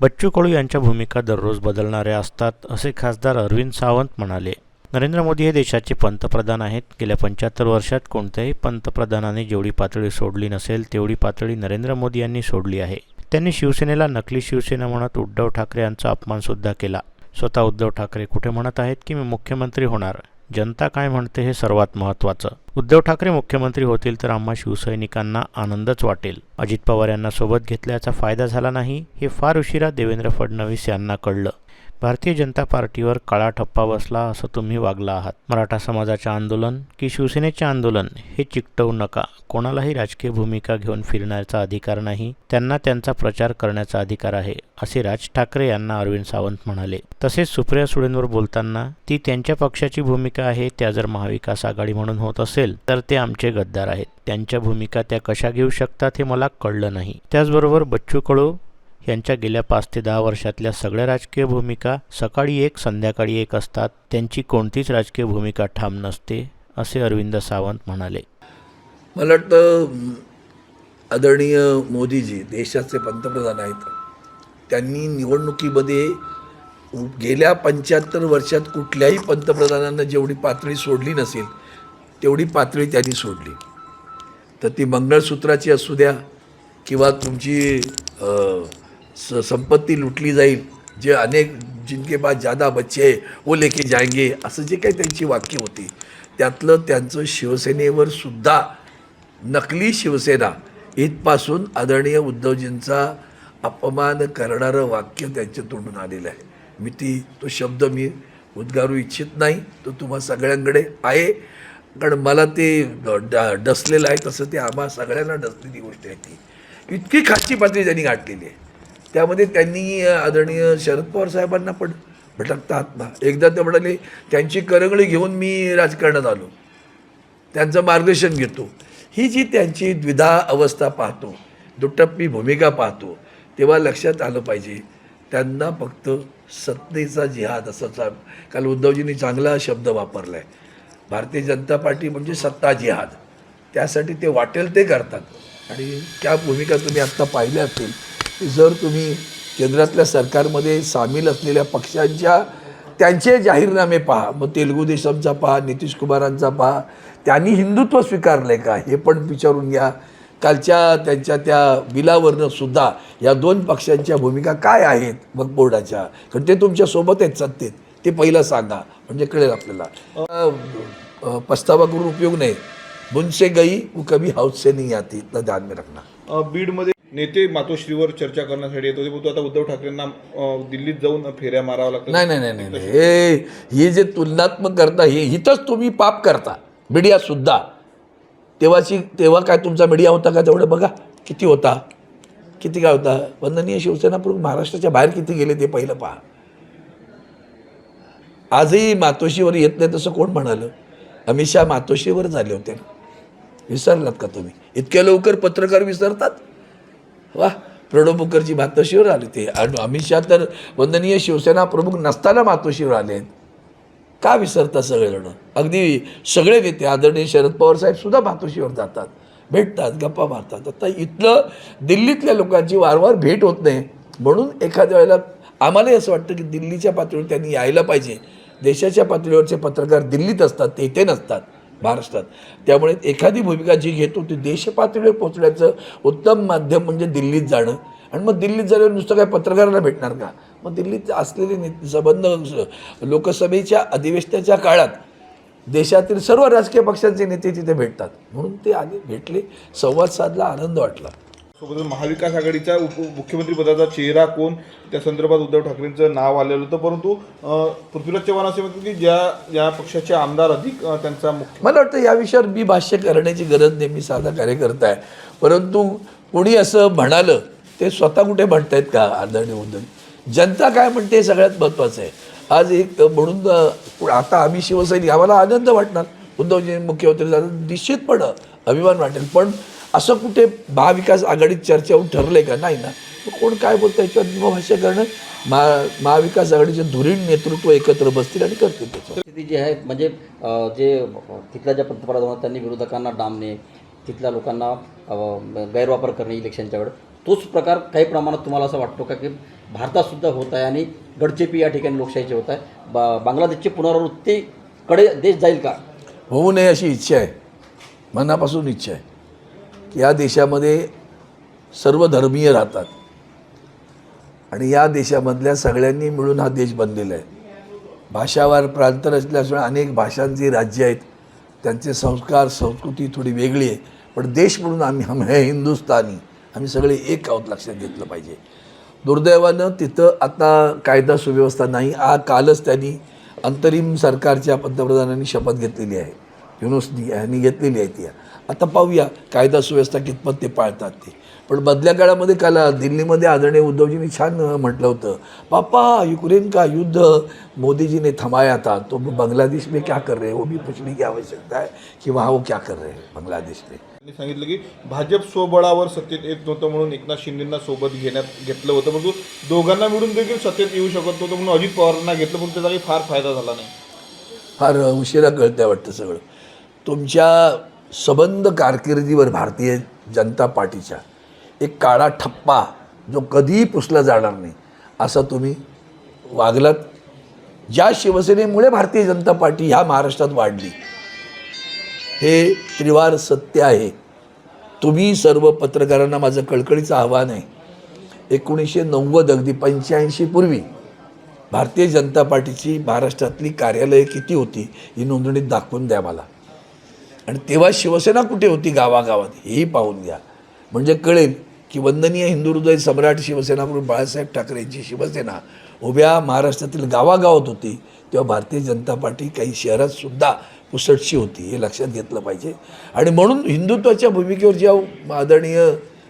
बच्चू कडू यांच्या भूमिका दररोज बदलणाऱ्या असतात असे खासदार अरविंद सावंत म्हणाले. नरेंद्र मोदी हे देशाचे पंतप्रधान आहेत. गेल्या पंच्याहत्तर वर्षात कोणत्याही पंतप्रधानाने जेवढी पातळी सोडली नसेल तेवढी पातळी नरेंद्र मोदी यांनी सोडली आहे. त्यांनी शिवसेनेला नकली शिवसेना म्हणत उद्धव ठाकरे यांचा अपमानसुद्धा केला. स्वतः उद्धव ठाकरे कुठे म्हणत आहेत की मी मुख्यमंत्री होणार? जनता काय म्हणते हे सर्वात महत्त्वाचं. उद्धव ठाकरे मुख्यमंत्री होतील तर आम्हा शिवसैनिकांना आनंदच वाटेल. अजित पवार यांना सोबत घेतल्याचा फायदा झाला नाही हे फार उशिरा देवेंद्र फडणवीस यांना कळलं. भारतीय जनता पार्टीवर काळा ठप्पा बसला असं तुम्ही वागला आहात. मराठा समाजाचे आंदोलन की शिवसेनेचे आंदोलन हे चिकटवू नका. कोणालाही राजकीय भूमिका घेऊन फिरण्याचा अधिकार नाही. त्यांना त्यांचा प्रचार करण्याचा अधिकार आहे असे राज ठाकरे यांना अरविंद सावंत म्हणाले. तसेच सुप्रिया सुळेंवर बोलताना ती त्यांच्या पक्षाची भूमिका आहे त्या जर महाविकास आघाडी म्हणून होत असेल तर ते आमचे गद्दार आहेत. त्यांच्या भूमिका त्या कशा घेऊ शकतात हे मला कळलं नाही. त्याचबरोबर बच्चू कडू यांच्या गेल्या पाच ते दहा वर्षातल्या सगळ्या राजकीय भूमिका सकाळी एक संध्याकाळी एक असतात. त्यांची कोणतीच राजकीय भूमिका ठाम नसते असे अरविंद सावंत म्हणाले. मला वाटतं आदरणीय मोदीजी देशाचे पंतप्रधान आहेत. त्यांनी निवडणुकीमध्ये गेल्या पंच्याहत्तर वर्षात कुठल्याही पंतप्रधानांना जेवढी पातळी सोडली नसेल तेवढी पातळी त्यांनी सोडली. तर ती मंगळसूत्राची असू द्या किंवा तुमची स संपत्ती लुटली जाईल. जे अनेक जिनके बाद ज्यादा बच्चे आहे वो लेके जायंगे असं जे काही त्यांची वाक्य होती. त्यातलं त्यांचं शिवसेनेवर सुद्धा नकली शिवसेना इथपासून आदरणीय उद्धवजींचा अपमान करणारं वाक्य त्यांच्या तोंडून आलेलं आहे. मी ती तो शब्द मी उद्गारू इच्छित नाही. तो तुम्हा सगळ्यांकडे आहे. कारण मला ते ड- डसलेलं आहे. तसं ते आम्हा सगळ्यांना डसलेली गोष्ट आहे ती. इतकी खासची पातळी त्यांनी गाठलेली आहे. त्यामध्ये त्यांनी आदरणीय शरद पवार साहेबांना पण भटकता आत्मा. ना एकदा ते म्हणाले त्यांची करंगळी घेऊन मी राजकारणात आलो. त्यांचं मार्गदर्शन घेतो. ही जी त्यांची द्विधा अवस्था पाहतो दुटप्पी भूमिका पाहतो तेव्हा लक्षात आलं पाहिजे त्यांना फक्त सत्तेचा जिहाद असं चा काल उद्धवजींनी चांगला शब्द वापरला आहे भारतीय जनता पार्टी म्हणजे सत्ता जिहाद. त्यासाठी ते वाटेल ते करतात. आणि त्या भूमिका तुम्ही आत्ता पाहिल्या असतील की जर तुम्ही केंद्रातल्या सरकारमध्ये सामील असलेल्या पक्षांच्या त्यांचे जाहीरनामे पहा मग तेलुगू देशमचा पहा नितीश कुमारांचा पहा त्यांनी हिंदुत्व स्वीकारलं का हे पण विचारून घ्या. कालच्या त्यांच्या त्या बिलावरनं सुद्धा या दोन पक्षांच्या भूमिका काय आहेत मग बोर्डाच्या? कारण ते तुमच्यासोबत आहेत सत्तेत. ते पहिलं सांगा म्हणजे कळेल आपल्याला. पस्तावा करून उपयोग नाही. मुनसे गई वो कभी हाउस से नहीं आती ध्यान में रखना. बीडमध्ये नेते मातोश्रीवर चर्चा करण्यासाठी येत होते परंतु आता उद्धव ठाकरेंना दिल्लीत जाऊन फेऱ्या माराव्या लागतात. नाही नाही नाही नाही हे हे ही जे तुलनात्मक करता हे हिथंच तुम्ही पाप करता. मीडियासुद्धा तेव्हाची तेव्हा काय तुमचा मीडिया होता का तेवढं बघा. किती होता? किती काय होता? वंदनीय शिवसेना प्रमुख महाराष्ट्राच्या बाहेर किती गेले ते पहिलं पहा. आजही मातोशीवर येत नाही तसं कोण म्हणालं? अमित शहा मातोशीवर झाले होते. विसरलात का तुम्ही? इतक्या लवकर पत्रकार विसरतात? वा प्रणव मुखर्जी मातोश्रीवर आले ते. आणि अमित शहा तर वंदनीय शिवसेना प्रमुख नसताना मातोश्रीवर आले. आहेत का विसरतात सगळेजण? अगदी सगळे नेते आदरणीय शरद पवार साहेब सुद्धा मातोश्रीवर जातात. भेटतात गप्पा मारतात. आता इथलं दिल्लीतल्या लोकांची वारंवार भेट होत नाही. म्हणून एखाद्या वेळेला आम्हालाही असं वाटतं की दिल्लीच्या पातळीवर त्यांनी यायला पाहिजे. देशाच्या पातळीवरचे पत्रकार दिल्लीत असतात ते इथे नसतात. महाराष्ट्रात. त्यामुळे एखादी भूमिका जी घेतो ती देशपातळीवर पोचण्याचं उत्तम माध्यम म्हणजे दिल्लीत जाणं. आणि मग दिल्लीत झाल्यावर नुसतं काय पत्रकारांना भेटणार का? मग दिल्लीत असलेले ने- संबंध लोकसभेच्या अधिवेशनाच्या काळात देशातील सर्व राजकीय पक्षांचे नेते तिथे भेटतात. म्हणून ते आले भेटले संवाद साधला आनंद वाटला. सोबतच महाविकास आघाडीच्या उप मुख्यमंत्री पदाचा चेहरा कोण? त्या संदर्भात उद्धव ठाकरेंचं नाव आलेलं होतं. परंतु पृथ्वीराज चव्हाण असे म्हणतात की ज्या ज्या पक्षाचे आमदार अधिक त्यांचा मुख्य मला वाटतं या विषयावर मी भाष्य करण्याची गरज नाही मी साधा कार्यकर्ता आहे. परंतु कोणी असं म्हणालं ते स्वतः कुठे म्हणतायत का आदरणीय उद्धव? जनता काय म्हणते हे सगळ्यात महत्त्वाचं आहे. आज एक म्हणून आता आम्ही शिवसैनिक आम्हाला आनंद वाटणार. उद्धवजी मुख्यमंत्री झालं निश्चितपणे अभिमान वाटेल. पण असं कुठे महाविकास आघाडीत चर्चा होऊन ठरलंय का? नाही ना. कोण काय बोलतं याच्यावर भाष्य करणं महा महाविकास आघाडीचे धुरीण नेतृत्व एकत्र बसतील आणि करतील त्याच्यावर. स्थिती जी आहे म्हणजे जे तिथल्या ज्या पंतप्रधान त्यांनी विरोधकांना डांबणे तिथल्या लोकांना गैरवापर करणे इलेक्शनच्या वेळेस तोच प्रकार काही प्रमाणात तुम्हाला असं वाटतो का की भारतातसुद्धा होत आहे आणि गडचेपी या ठिकाणी लोकशाहीचे होत आहे? बा बांगलादेशची पुनरावृत्तीकडे देश जाईल का? होऊ नये अशी इच्छा आहे. मनापासून इच्छा आहे. या देशामध्ये सर्व धर्मीय राहतात. आणि या देशामधल्या सगळ्यांनी मिळून हा देश बनलेला आहे. भाषावार प्रांत असल्याशिवाय अनेक भाषांची राज्य आहेत. त्यांचे संस्कार संस्कृती थोडी वेगळी आहे. पण देश म्हणून आम्ही हम हे हिंदुस्थानी आम्ही सगळे एक आहोत लक्षात घेतलं पाहिजे. दुर्दैवानं तिथं आता कायदा सुव्यवस्था नाही. आ कालच त्यांनी अंतरिम सरकारच्या पंतप्रधानांनी शपथ घेतलेली आहे. युनुसनी यांनी घेतलेली आहे ती. आता पाहूया कायदा सुव्यवस्था कितपत ते पाळतात ते. पण मधल्या काळामध्ये काल दिल्लीमध्ये आदरणीय उद्धवजींनी छान म्हटलं होतं पापा युक्रेन का युद्ध? मोदी जी ने थमाया था तो बांग्लादेश में क्या कर रहे? हैं वो भी पूछने की आवश्यकता है कि वहाँ वो क्या कर रहे हैं बांग्लादेश में त्यांनी सांगितलं की भाजप स्वबळावर सत्तेत येत नव्हतं म्हणून एकनाथ शिंदेंना सोबत घेण्यात घेतलं होतं परंतु दोघांना मिळून देखील सत्तेत येऊ शकत नव्हतं म्हणून अजित पवारांना घेतलं पण त्याचा काही फार फायदा झाला नाही. फार उशिरा कळतंय वाटतं सगळं. तुमच्या सबंध कारकिर्दीवर भारतीय जनता पार्टीच्या एक काळा ठप्पा जो कधीही पुसला जाणार नाही असं तुम्ही वागलात. ज्या शिवसेनेमुळे भारतीय जनता पार्टी ह्या महाराष्ट्रात वाढली हे त्रिवार सत्य आहे. तुम्ही सर्व पत्रकारांना माझं कळकळीचं आव्हान आहे. एकोणीसशे नव्वद अगदी पंच्याऐंशी पूर्वी भारतीय जनता पार्टीची महाराष्ट्रातली कार्यालये किती होती ही नोंदणीत दाखवून द्या मला. आणि तेव्हा शिवसेना कुठे होती गावागावात हेही पाहून घ्या. म्हणजे कळेल की वंदनीय हिंदू हृदय सम्राट शिवसेना म्हणून बाळासाहेब ठाकरे यांची शिवसेना उभ्या महाराष्ट्रातील गावागावात होती तेव्हा भारतीय जनता पार्टी काही शहरातसुद्धा पुसटशी होती हे लक्षात घेतलं पाहिजे. आणि म्हणून हिंदुत्वाच्या भूमिकेवर ज्या आदरणीय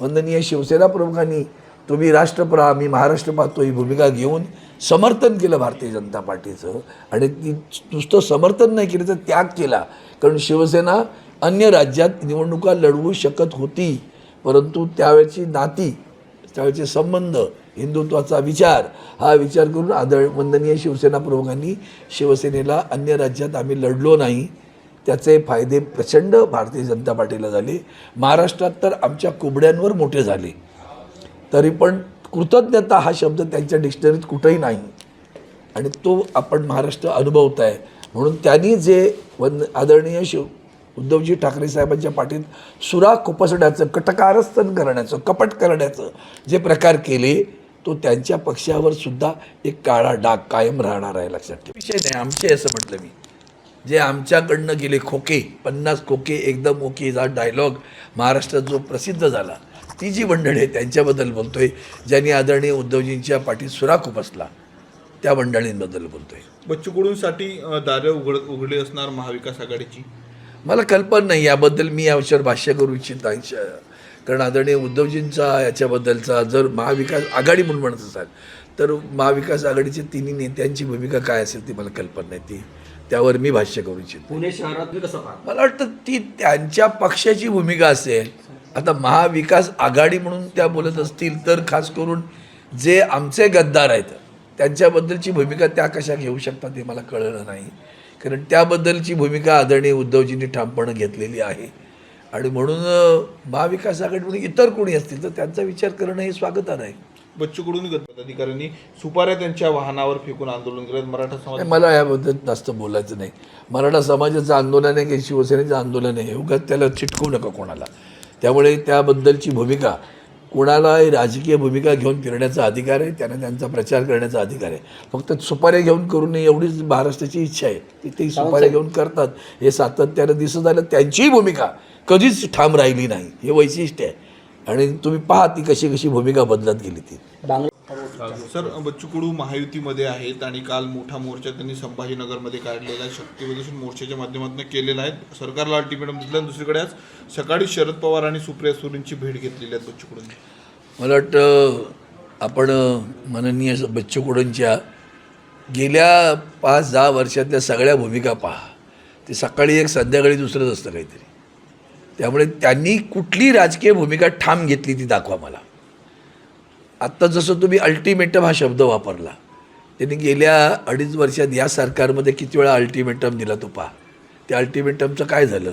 वंदनीय शिवसेना प्रमुखांनी तुम्ही राष्ट्रप्रा आम्ही महाराष्ट्र पाहतो ही भूमिका घेऊन समर्थन केलं भारतीय जनता पार्टीचं. आणि ती नुसतं समर्थन नाही केलं तर त्याग केला. कारण शिवसेना अन्य राज्यात निवडणुका लढवू शकत होती. परंतु त्यावेळची नाती त्यावेळचे संबंध हिंदुत्वाचा विचार हा विचार करून आदळ वंदनीय शिवसेना प्रमुखांनी शिवसेनेला अन्य राज्यात आम्ही लढलो नाही. त्याचे फायदे प्रचंड भारतीय जनता पार्टीला झाले. महाराष्ट्रात तर आमच्या कुबड्यांवर मोठे झाले. तरी पण कृतज्ञता हा शब्द त्यांच्या डिक्शनरीत कुठंही नाही. आणि तो आपण महाराष्ट्र अनुभवत आहे म्हणून त्यांनी जे वन आदरणीय शिव उद्धवजी ठाकरे साहेबांच्या पाठीत सुरा खुपसण्याचं कटकारस्थन करण्याचं कपट करण्याचं जे प्रकार केले तो त्यांच्या पक्षावर सुद्धा एक काळा डाग कायम राहणार आहे लक्षात ठेवा. विषय नाही आमचे असं म्हटलं मी. जे आमच्याकडनं गेले खोके पन्नास खोके एकदम ओके हा डायलॉग महाराष्ट्रात जो प्रसिद्ध झाला ती जी मंडळी आहे त्यांच्याबद्दल बोलतोय. ज्यांनी आदरणीय उद्धवजींच्या पाठीत सुरा खुपसला त्या मंडळींबद्दल बोलतोय. बच्चू कडूंसाठी अ, दारं उघड उघडली असणार महाविकास आघाडीची? मला कल्पना नाही याबद्दल मी याविषयावर भाष्य करू इच्छित कारण आदरणीय उद्धवजींचा याच्याबद्दलचा जर महाविकास आघाडी म्हणून म्हणत असाल तर महाविकास आघाडीच्या तिन्ही नेत्यांची भूमिका काय असेल ती मला कल्पना नाही ती. त्यावर मी भाष्य करू इच्छितो पुणे शहरात कसं मला वाटतं ती त्यांच्या पक्षाची भूमिका असेल आता महाविकास आघाडी म्हणून त्या बोलत असतील तर खास करून जे आमचे गद्दार आहेत त्यांच्याबद्दलची भूमिका त्या कशा घेऊ शकतात हे मला कळलं नाही. कारण त्याबद्दलची भूमिका आदरणीय उद्धवजींनी ठामपणे घेतलेली आहे. आणि म्हणून महाविकास आघाडी म्हणून इतर कोणी असतील तर त्यांचा विचार करणं हे स्वागतार्ह आहे. बच्चू कडून अधिकाऱ्यांनी सुपाऱ्या त्यांच्या वाहनावर फेकून आंदोलन केलं. मराठा समाज मला याबद्दल जास्त बोलायचं नाही. मराठा समाजाचं आंदोलन आहे की शिवसेनेचं आंदोलन आहे उगाच त्याला चिटकवू नका कोणाला. त्यामुळे त्याबद्दलची भूमिका कोणाला राजकीय भूमिका घेऊन फिरण्याचा अधिकार आहे त्यांना त्यांचा प्रचार करण्याचा अधिकार आहे. फक्त सुपाऱ्या घेऊन करू नये एवढीच महाराष्ट्राची इच्छा आहे. की ते सुपाऱ्या घेऊन करतात. हे सातत्यानं दिसत आलं त्यांचीही भूमिका कधीच ठाम राहिली नाही. हे वैशिष्ट्य आहे. आणि तुम्ही पहा ती कशी कशी भूमिका बदलत गेली ती. बांगला सर बच्चू कडू महायुतीमध्ये आहेत आणि काल मोठा मोर्चा त्यांनी संभाजीनगरमध्ये काढलेला आहे. शक्ती प्रदर्शन मोर्चाच्या माध्यमातून केलेला आहे. सरकारला अल्टिमेटम दिलं आणि दुसरीकडे आज सकाळी शरद पवार आणि सुप्रिया सुरेंची भेट घेतलेली आहे बच्चू कडूंनी मला वाटतं आपण माननीय बच्चू कडूंच्या गेल्या पाच दहा वर्षातल्या सगळ्या भूमिका पहा. ते सकाळी एक संध्याकाळी दुसरंच असतं काहीतरी. त्यामुळे त्यांनी कुठली राजकीय भूमिका ठाम घेतली ती दाखवा मला. आत्ता जसं तुम्ही अल्टिमेटम हा शब्द वापरला त्यांनी गेल्या अडीच वर्षात या सरकारमध्ये किती वेळा अल्टिमेटम दिला तो पहा. त्या अल्टिमेटमचं काय झालं?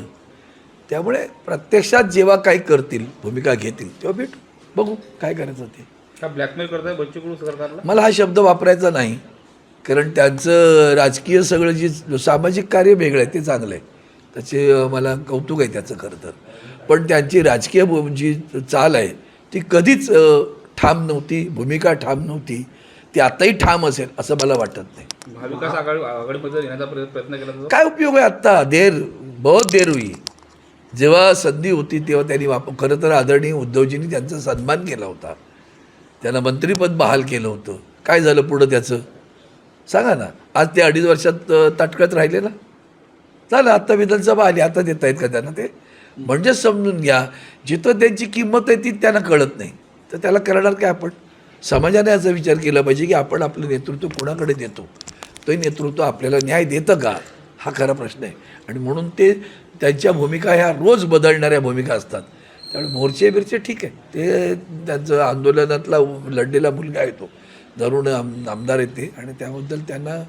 त्यामुळे प्रत्यक्षात जेव्हा काही करतील भूमिका घेतील तेव्हा भेटू. बघू काय करायचं ते. ब्लॅकमेल करताय बच्चू सरकारला मला हा शब्द वापरायचा नाही कारण त्यांचं राजकीय सगळं जी सामाजिक कार्य वेगळं आहे ते चांगलं आहे. त्याचे मला कौतुक आहे त्याचं खरं तर. पण त्यांची राजकीय जी चाल आहे ती कधीच ठाम नव्हती भूमिका ठाम नव्हती. ती आताही ठाम असेल असं मला वाटत नाही. महाविकास आघाडी आघाडीमध्ये येण्याचा प्रयत्न केला काय उपयोग आहे आत्ता? देर बहुत देर हुई. जेव्हा संधी होती तेव्हा त्यांनी वाप खरं तर आदरणीय उद्धवजींनी त्यांचा सन्मान केला होता. त्यांना मंत्रिपद बहाल केलं होतं. काय झालं पुढं त्याचं? सांगा ना. आज ते अडीच वर्षात ताटकळत राहिले ना? झालं आत्ता विधानसभा आली. आता देत आहेत का त्यांना ते? म्हणजेच समजून घ्या. जिथं त्यांची किंमत आहे ती त्यांना कळत नाही. तर त्याला करणार काय आपण? समाजाने याचा विचार केला पाहिजे की आपण आपलं नेतृत्व कुणाकडे देतो? ते नेतृत्व आपल्याला न्याय देतं का? हा खरा प्रश्न आहे. आणि म्हणून ते त्यांच्या भूमिका ह्या रोज बदलणाऱ्या भूमिका असतात. त्यामुळे मोर्चे बिरचे ठीक आहे. ते त्यांचं आंदोलनातला लढलेला मुलगा येतो दरुण आम आमदार येते आणि त्याबद्दल त्यांना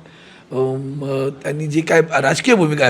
त्यांनी जी काय राजकीय भूमिका